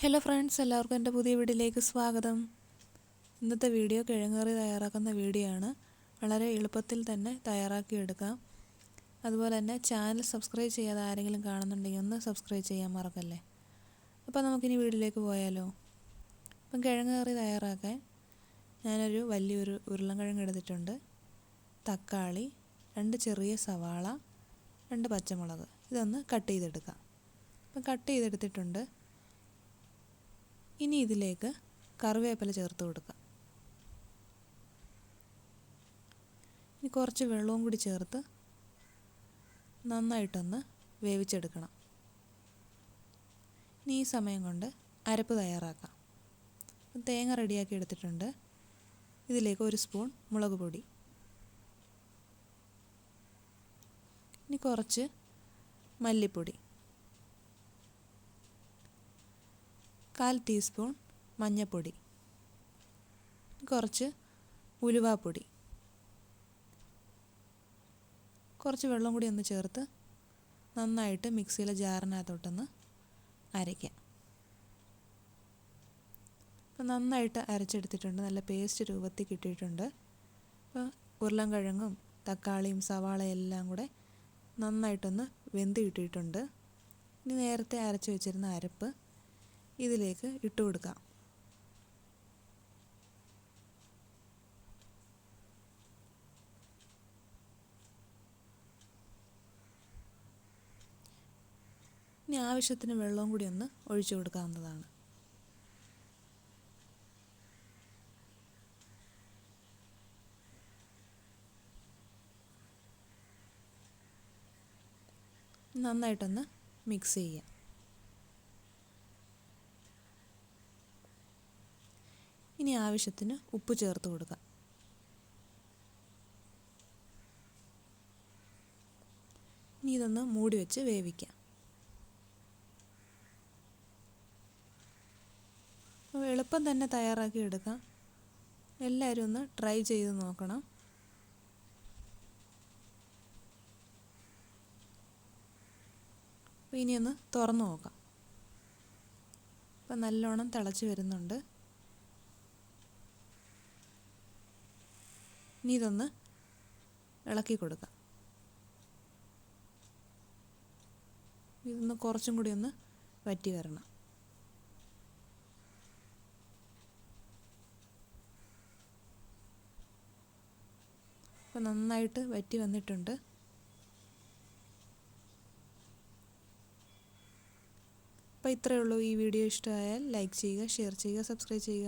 Hello friends എല്ലാവർക്കും എന്റെ പുതിയ വീഡിയോയിലേക്ക് സ്വാഗതം. ഇന്നത്തെ വീഡിയോ കിഴങ്ങറി തയ്യാറാക്കുന്ന വീഡിയോ ആണ്. വളരെ എളുപ്പത്തിൽ തന്നെ തയ്യാറാക്കിയെടുക്കാം. അതുപോലെ തന്നെ ചാനൽ സബ്സ്ക്രൈബ് ചെയ്യാതെ ആരെങ്കിലും കാണുന്നുണ്ടെങ്കിൽ ഒന്ന് സബ്സ്ക്രൈബ് ചെയ്യാൻ മറക്കല്ലേ. അപ്പോൾ നമുക്കിനി വീഡിയോയിലേക്ക് പോയാലോ? അപ്പം കിഴങ്ങ് കറി തയ്യാറാക്കാൻ ഞാനൊരു വലിയൊരു ഉരുളൻകിഴങ്ങ് എടുത്തിട്ടുണ്ട്. തക്കാളി രണ്ട് ചെറിയ സവാള രണ്ട് പച്ചമുളക്. ഇതൊന്ന് കട്ട് ചെയ്തെടുക്കാം. അപ്പം കട്ട് ചെയ്തെടുത്തിട്ടുണ്ട്. ഇനി ഇതിലേക്ക് കറിവേപ്പില ചേർത്ത് കൊടുക്കാം. ഇനി കുറച്ച് വെള്ളവും കൂടി ചേർത്ത് നന്നായിട്ടൊന്ന് വേവിച്ചെടുക്കണം. ഇനി ഈ സമയം കൊണ്ട് അരപ്പ് തയ്യാറാക്കാം. തേങ്ങ റെഡിയാക്കി എടുത്തിട്ടുണ്ട്. ഇതിലേക്ക് ഒരു സ്പൂൺ മുളക് പൊടി. ഇനി കുറച്ച് മല്ലിപ്പൊടി. കാൽ ടീസ്പൂൺ മഞ്ഞൾപ്പൊടി കുറച്ച് ഉലുവാപ്പൊടി. കുറച്ച് വെള്ളം കൂടി ഒന്ന് ചേർത്ത് നന്നായിട്ട് മിക്സിയിലെ ജാറിനകത്തോട്ടൊന്ന് അരയ്ക്കാം. അപ്പോൾ നന്നായിട്ട് അരച്ചെടുത്തിട്ടുണ്ട്. നല്ല പേസ്റ്റ് രൂപത്തിൽ കിട്ടിയിട്ടുണ്ട്. അപ്പോൾ ഉരുളൻകിഴങ്ങും തക്കാളിയും സവാളയും എല്ലാം കൂടെ നന്നായിട്ടൊന്ന് വെന്ത് കിട്ടിയിട്ടുണ്ട്. ഇനി നേരത്തെ അരച്ച് വെച്ചിരുന്ന അരപ്പ് ഇതിലേക്ക് ഇട്ട് കൊടുക്കാം. ഇനി ആവശ്യത്തിന് വെള്ളവും കൂടി ഒന്ന് ഒഴിച്ചു കൊടുക്കാവുന്നതാണ്. നന്നായിട്ടൊന്ന് മിക്സ് ചെയ്യാം. ഇനി ആവശ്യത്തിന് ഉപ്പ് ചേർത്ത് കൊടുക്കുക ഇനി ഇതൊന്ന് മൂടി വെച്ച് വേവിക്കാം. എളുപ്പം തന്നെ തയ്യാറാക്കി എടുക്കാം. എല്ലാവരും ഒന്ന് ട്രൈ ചെയ്ത് നോക്കണം. ഇനിയൊന്ന് തുറന്നു നോക്കാം. ഇപ്പം നല്ലോണം തിളച്ച് വരുന്നുണ്ട്. ഇനി ഇതൊന്ന് ഇളക്കി കൊടുക്കാം. ഇതൊന്ന് കുറച്ചും കൂടി ഒന്ന് വറ്റി വരണം. അപ്പോൾ നന്നായിട്ട് വറ്റി വന്നിട്ടുണ്ട്. അപ്പോൾ ഇത്രയേ ഉള്ളൂ ഈ വീഡിയോ. ഇഷ്ടമായാൽ ലൈക്ക് ചെയ്യുക ഷെയർ ചെയ്യുക സബ്സ്ക്രൈബ് ചെയ്യുക.